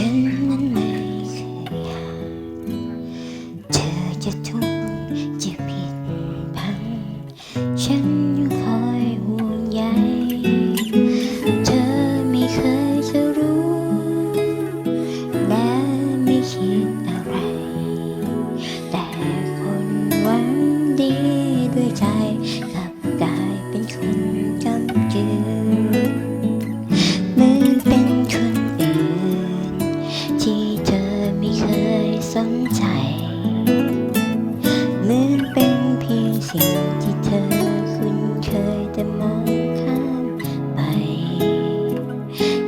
ฉันไม่เคยอาเธอจะทุกข์ สนใจ เหมือนเป็นเพียงสิ่งที่เธอคุ้นเคยแต่มองข้ามไป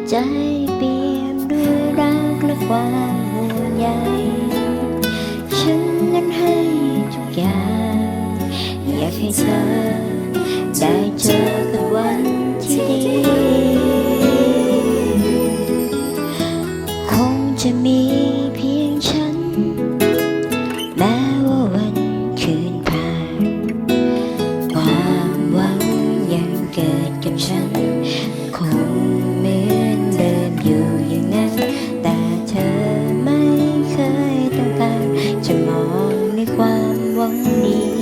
ใจเปลี่ยนด้วยรักและความห่วงใยฉันนั้นให้ทุกอย่าง อยากให้เธอ กิดกับฉัน คงเหมือนเดิมอยู่อย่างนั้น แต่เธอไม่เคยต้องการจะมองในความหวังนี้